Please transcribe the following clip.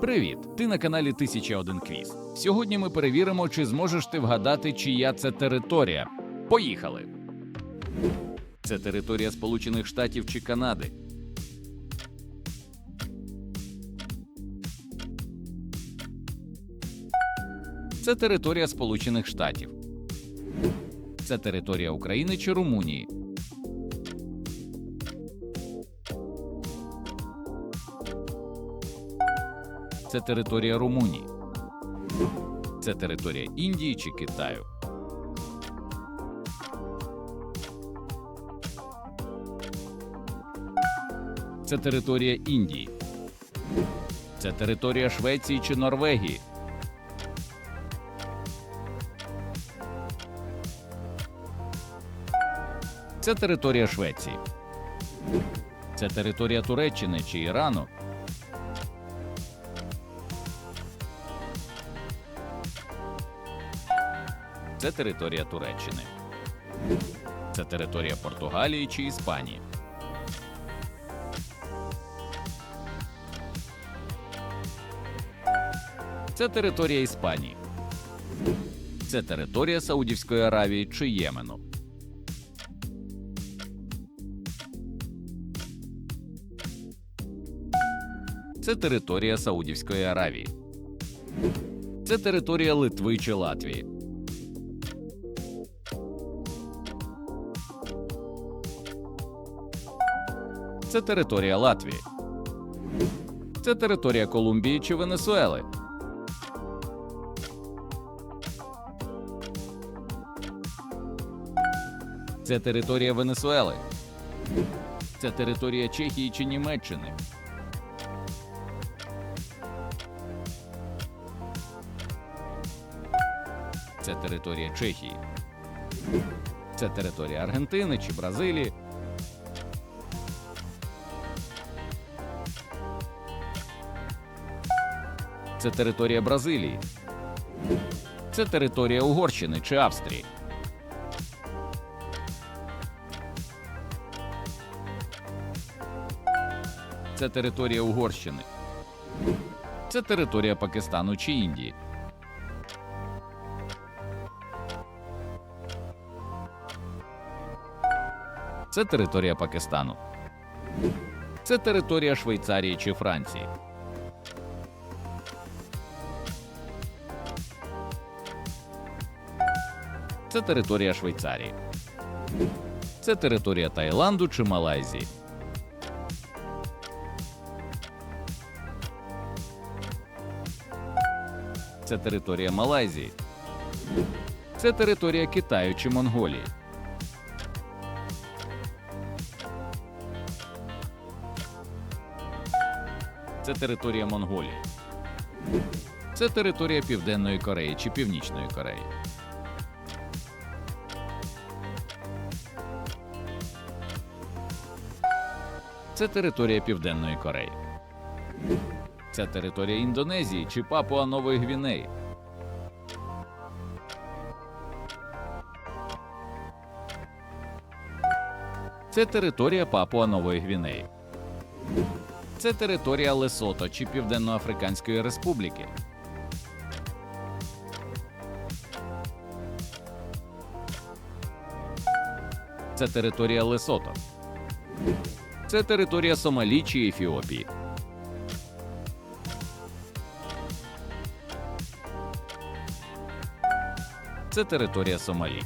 Привіт! Ти на каналі 1001 Квіз. Сьогодні ми перевіримо, чи зможеш ти вгадати, чия це територія. Поїхали! Це територія Сполучених Штатів чи Канади. Це територія Сполучених Штатів. Це територія України чи Румунії. Це територія Румунії. Це територія Індії чи Китаю. Це територія Індії. Це територія Швеції чи Норвегії. Це територія Швеції. Це територія Туреччини чи Ірану. Це територія Туреччини. Це територія Португалії чи Іспанії. Це територія Іспанії. Це територія Саудівської Аравії чи Ємену. Це територія Саудівської Аравії. Це територія Литви чи Латвії. Це територія Латвії. Це територія Колумбії чи Венесуели. Це територія Венесуели. Це територія Чехії чи Німеччини. Це територія Чехії. Це територія Аргентини чи Бразилії. Це територія Бразилії. Це територія Угорщини чи Австрії. Це територія Угорщини. Це територія Пакистану чи Індії. Це територія Пакистану. Це територія Швейцарії чи Франції. Це територія Швейцарії. Це територія Таїланду чи Малайзії. Це територія Малайзії. Це територія Китаю чи Монголії. Це територія Монголії. Це територія Південної Кореї чи Північної Кореї. Це територія Південної Кореї. Це територія Індонезії чи Папуа Нової Гвінеї. Це територія Папуа Нової Гвінеї. Це територія Лесото чи Південноафриканської Республіки. Це територія Лесото. Це територія Сомалі чи Ефіопії. Це територія Сомалі.